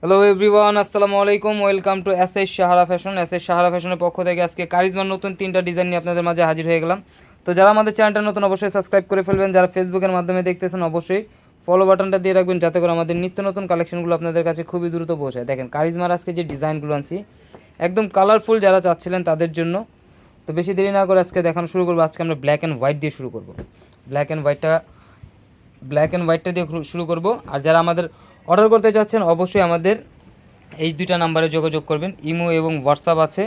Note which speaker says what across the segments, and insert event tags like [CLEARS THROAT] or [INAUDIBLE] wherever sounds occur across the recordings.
Speaker 1: Hello everyone আসসালামু আলাইকুম welcome to S S Sahara fashion S S Sahara ফ্যাশনের পক্ষ থেকে আজকে কারিজমার নতুন তিনটা ডিজাইন নিয়ে আপনাদের মাঝে হাজির হয়ে গেলাম। তো যারা আমাদের চ্যানেলটা নতুন, অবশ্যই সাবস্ক্রাইব করে ফেলবেন। যারা ফেসবুকের মাধ্যমে দেখতেছেন, অবশ্যই ফলো বাটনটা দিয়ে রাখবেন, যাতে করে আমাদের নিত্য নতুন কালেকশনগুলো আপনাদের কাছে খুবই দ্রুত পৌঁছায়। দেখেন, কারিজমার আজকে যে ডিজাইনগুলো আনছি, একদম কালারফুল যারা চাচ্ছিলেন তাদের জন্য। তো বেশি দেরি না করে আজকে দেখানো শুরু করব। আজকে আমরা ব্ল্যাক অ্যান্ড হোয়াইট দিয়ে শুরু করব। ব্ল্যাক অ্যান্ড হোয়াইটটা ব্ল্যাক অ্যান্ড হোয়াইটটা দিয়ে শুরু- করব। আর যারা আমাদের অর্ডার করতে চাচ্ছেন, অবশ্যই আমাদের এই দুইটা নাম্বারে যোগাযোগ করবেন। ইমো এবং হোয়াটসঅ্যাপ আছে।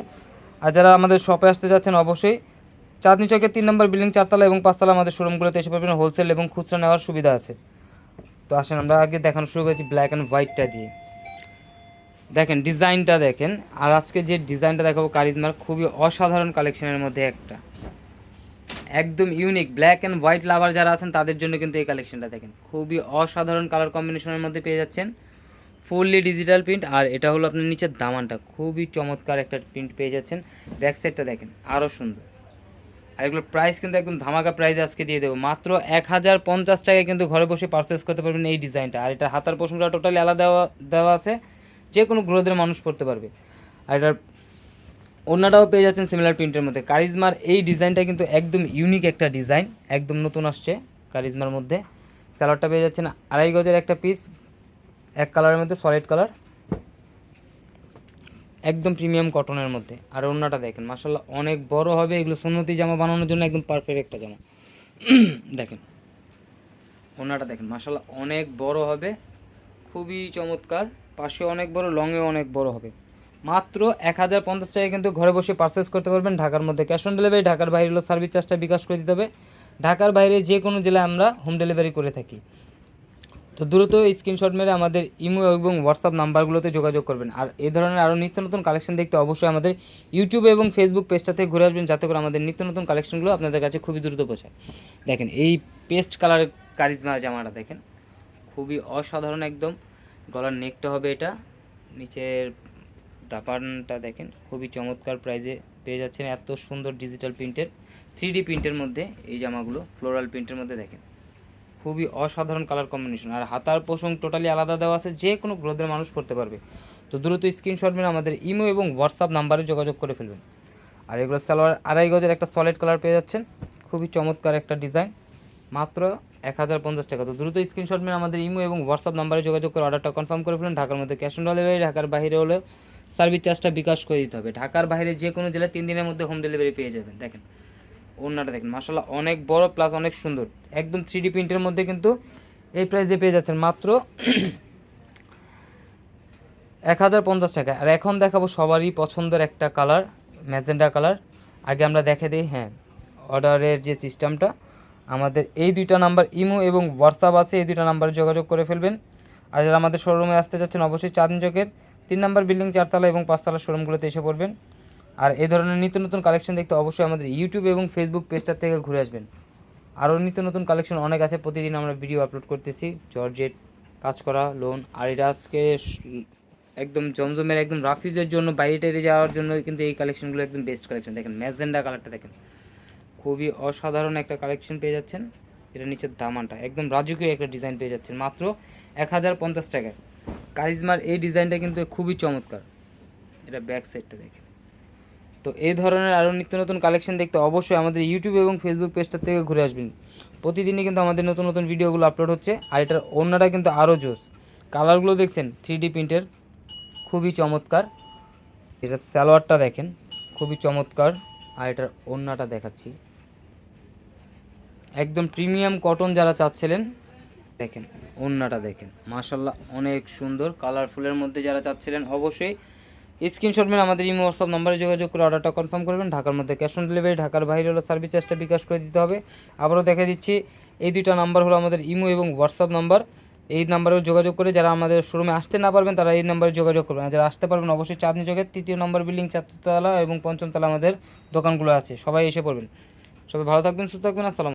Speaker 1: আর যারা আমাদের শপে আসতে যাচ্ছেন অবশ্যই চাঁদনি চকের তিন নম্বর বিল্ডিং চারতলা এবং পাঁচতলা আমাদের শোরুমগুলোতে এসে পাবেন হোলসেল এবং খুচরা নেওয়ার সুবিধা আছে। তো আসেন, আমরা আগে দেখানো শুরু করেছি ব্ল্যাক অ্যান্ড হোয়াইটটা দিয়ে। দেখেন ডিজাইনটা দেখেন। আর আজকে যে ডিজাইনটা দেখাবো, কারিজমার খুবই অসাধারণ কালেকশনের মধ্যে একটা। একদম unique black and white lover যারা আছেন, তাদের জন্য কিন্তু এই কালেকশনটা দেখেন। খুবই অসাধারণ কালার কম্বিনেশনের মধ্যে পেয়ে যাচ্ছেন। ফুললি ডিজিটাল প্রিন্ট আর এটা হলো আপনার নিচের দামানটা। খুবই চমৎকার একটা প্রিন্ট পেয়ে যাচ্ছেন। ব্যাক সাইডটা দেখেন আরও সুন্দর। আর এগুলোর প্রাইস কিন্তু একদম ধামাকা প্রাইস আজকে দিয়ে দেবো। মাত্র এক হাজার পঞ্চাশ টাকায় কিন্তু ঘরে বসে পারচেস করতে পারবেন এই ডিজাইনটা আর এটা হাতার পোষণটা টোটালি আলাদা দেওয়া দেওয়া আছে। যে কোনো গ্রোদের মানুষ পড়তে পারবে। আর এটার অন্যটাও পেয়ে যাচ্ছেন সিমিলার প্রিন্টের মধ্যে। কারিজমার এই ডিজাইনটা কিন্তু একদম ইউনিক একটা ডিজাইন একদম নতুন আসছে কারিজমার মধ্যে। স্যালাডটা পেয়ে যাচ্ছেন আড়াই গজের একটা পিস এক কালারের মধ্যে সলিড কালার একদম প্রিমিয়াম কটনের মধ্যে। আর অন্যটা দেখেন মাসাল্লাহ অনেক বড় হবে, এগুলো সুন্নতি জামা বানানোর জন্য একদম পারফেক্ট একটা জামা। [CLEARS THROAT] দেখেন ওনাটা দেখেন মাসাল্লাহ অনেক বড় হবে, খুবই চমৎকার পাশে অনেক বড় লংয়ে অনেক বড় হবে। মাত্র এক হাজার পঞ্চাশ টাকায় কিন্তু ঘরে বসে পারচেস করতে পারবেন ঢাকার মধ্যে ক্যাশ অন ডেলিভারি ঢাকার বাইরে হলো সার্ভিস চার্জটা বিকাশ করে দিতে হবে। ঢাকার বাইরে যে কোনো জেলায় আমরা হোম ডেলিভারি করে থাকি। তো দ্রুত স্ক্রিনশট মেরে আমাদের ইমো এবং হোয়াটসঅ্যাপ নাম্বারগুলোতে যোগাযোগ করবেন। আর এই ধরনের আরও নিত্য নতুন কালেকশন দেখতে অবশ্যই আমাদের ইউটিউব এবং ফেসবুক পেজটা থেকে ঘুরে আসবেন, যাতে করে আমাদের নিত্য নতুন কালেকশনগুলো আপনাদের কাছে খুবই দ্রুত পৌঁছায়। দেখেন, এই পেস্ট কালারের কারিজমা জামাটা দেখেন, খুবই অসাধারণ একদম। গলার নেকটা হবে এটা, নিচের দাপানটা দেখেন, খুবই চমৎকার প্রাইজে পেয়ে যাচ্ছেন। এত সুন্দর ডিজিটাল প্রিন্টের থ্রি প্রিন্টের মধ্যে এই জামাগুলো ফ্লোরাল প্রিন্টের মধ্যে দেখেন। খুবই অসাধারণ কালার কম্বিনেশন আর হাতার পোষণ টোটালি আলাদা দেওয়া আছে, যে কোনো গ্রোদের মানুষ করতে পারবে। তো দ্রুত স্ক্রিনশট মেরে আমাদের ইমো এবং হোয়াটসঅ্যাপ নাম্বারে যোগাযোগ করে ফেলবেন। আর এগুলো সালোয়ার আড়াই গজের একটা সলিড কালার পেয়ে যাচ্ছেন। খুবই চমৎকার একটা ডিজাইন মাত্র এক হাজার পঞ্চাশ টাকা। তো দ্রুত স্ক্রিনশট মেরে আমাদের ইমো এবং হোয়াটসঅ্যাপ নাম্বারে যোগাযোগ করে অর্ডারটা কনফার্ম করে ফেলুন। ঢাকার মধ্যে ক্যাশ অন ডেলিভারি ঢাকার বাইরে হলে সার্ভিস চার্জটা বিকাশ করে দিতে হবে। ঢাকার বাইরে যে কোনো জেলায় তিন দিনের মধ্যে হোম ডেলিভারি পেয়ে যাবেন। দেখেন, ওড়নাটা দেখেন মাসাল্লাহ অনেক বড় প্লাস অনেক সুন্দর। একদম থ্রি ডি প্রিন্টের মধ্যে কিন্তু এই প্রাইসে পেয়ে যাচ্ছেন মাত্র [CLEARS THROAT] এক হাজার পঞ্চাশ টাকা। আর এখন দেখাবো সবারই পছন্দের একটা কালার ম্যাজেন্ডা কালার আগে আমরা দেখে দিই হ্যাঁ অর্ডারের যে সিস্টেমটা আমাদের এই দুইটা নাম্বার ইমো এবং হোয়াটসঅ্যাপ আছে, এই দুইটা নাম্বারে যোগাযোগ করে ফেলবেন। আর যারা আমাদের শোরুমে আসতে যাচ্ছেন অবশ্যই চাঁদনি চকের তিন নাম্বার বিল্ডিং, চারতলা এবং পাঁচতলা শোরুমগুলোতে এসে পড়বেন। আর এই ধরনের নিত্য নতুন কালেকশন দেখতে অবশ্যই আমাদের ইউটিউব এবং ফেসবুক পেজটার থেকে ঘুরে আসবেন। আরও নিত্য নতুন কালেকশন অনেক আছে, প্রতিদিন আমরা ভিডিও আপলোড করতেছি। জর্জেট কাজ করা লোন আর এটা আজকে একদম জমজমের, একদম রাফিজের জন্য, বাইরে টাইরে যাওয়ার জন্য কিন্তু এই কালেকশনগুলো একদম বেস্ট কালেকশন দেখেন, ম্যাজেন্ডা কালারটা দেখেন। খুবই অসাধারণ একটা কালেকশন পেয়ে যাচ্ছেন। এটা নিচের দামানটা, একদম রাজকীয় একটা ডিজাইন পেয়ে যাচ্ছেন। মাত্র এক হাজার পঞ্চাশ টাকায়। কারিজমার এই ডিজাইনটা কিন্তু খুবই চমৎকার। এটা ব্যাক সাইডটা দেখেন। তো এই ধরনের আরও নিত্য নতুন কালেকশন দেখতে অবশ্যই আমাদের ইউটিউব এবং ফেসবুক পেজটা থেকে ঘুরে আসবেন। প্রতিদিনই কিন্তু আমাদের নতুন নতুন ভিডিওগুলো আপলোড হচ্ছে আর এটার অন্যটা কিন্তু আরও জোস। কালারগুলো দেখছেন থ্রি ডি প্রিন্টের খুবই চমৎকার। এটা সালোয়ারটা দেখেন, খুবই চমৎকার। আর এটার ওড়নাটা দেখাচ্ছি। একদম প্রিমিয়াম কটন যারা চাচ্ছিলেন দেখেন ওড়নাটা দেখেন। মাশাল্লাহ অনেক সুন্দর, কালারফুলের মধ্যে যারা চাচ্ছিলেন অবশ্যই স্ক্রিনশট মেরে আমাদের ইমো, হোয়াটসঅ্যাপ নাম্বারে যোগাযোগ করে অর্ডারটা কনফার্ম করবেন। ঢাকার মধ্যে ক্যাশ অন ডেলিভারি, ঢাকার বাইরে হলো সার্ভিস চার্জটা বিকাশ করে দিতে হবে। আবারও দেখা দিচ্ছি, এই দুইটা নাম্বার হলো আমাদের ইমো এবং হোয়াটসঅ্যাপ নাম্বার। এই নাম্বারেও যোগাযোগ করে যারা আমাদের শোরুমে আসতে না পারবেন, তারা এই নাম্বারে যোগাযোগ করবেন। যারা আসতে পারবেন, অবশ্যই চাঁদনি চোখের তৃতীয় নম্বর বিল্ডিং চারতলা এবং পঞ্চমতলা আমাদের দোকানগুলো আছে। সবাই এসে পড়বেন। সবাই ভালো থাকবেন, সুস্থ থাকবেন, আসসালাম